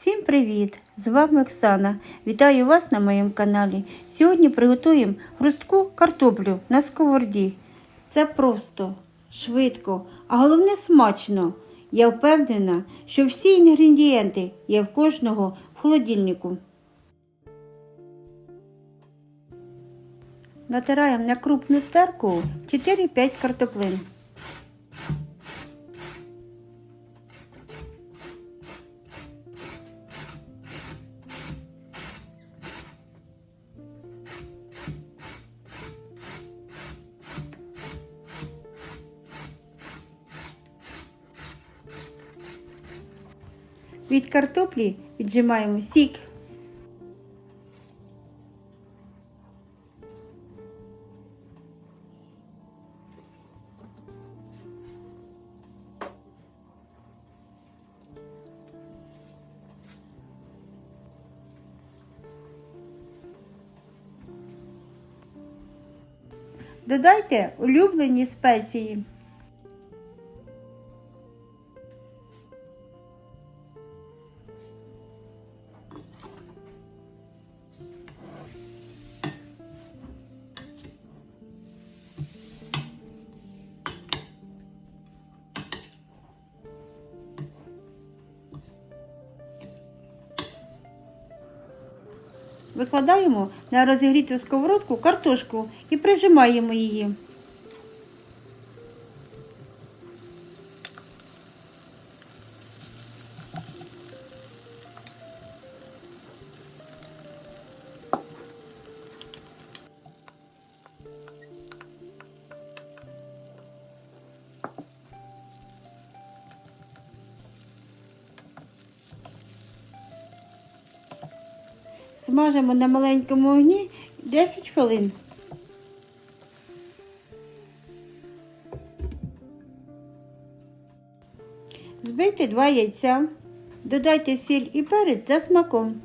Всім привіт! З вами Оксана. Вітаю вас на моєму каналі. Сьогодні приготуємо хрустку картоплю на сковороді. Це просто, швидко, а головне смачно. Я впевнена, що всі інгредієнти є в кожного в холодильнику. Натираємо на крупну терку 4-5 картоплин. Від картоплі віджимаємо сік. Додайте улюблені спеції. Викладаємо на розігріту сковородку картошку і прижимаємо її. Смажимо на маленькому огні 10 хвилин. Збийте два яйця, додайте сіль і перець за смаком.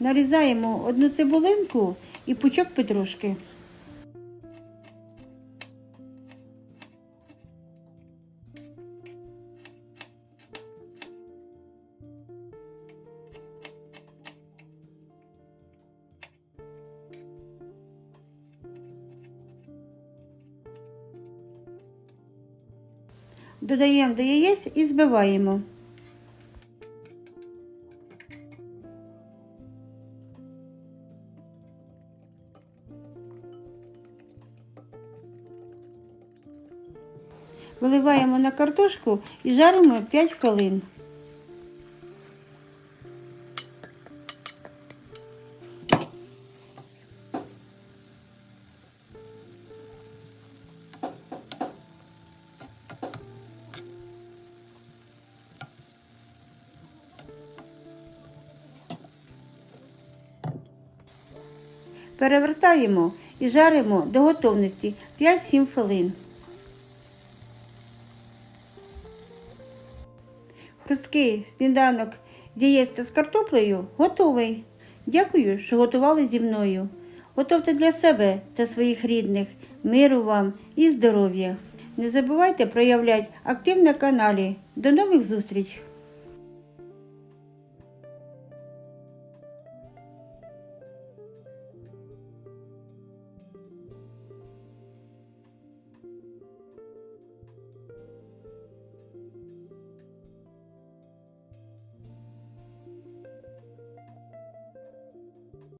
Нарізаємо одну цибулинку і пучок петрушки. Додаємо до яєць і збиваємо. Виливаємо на картошку і жаримо 5 хвилин. Перевертаємо і жаримо до готовності 5-7 хвилин. Хрусткий сніданок з яєць з картоплею готовий. Дякую, що готували зі мною. Готовте для себе та своїх рідних. Миру вам і здоров'я. Не забувайте проявляти актив на каналі. До нових зустріч!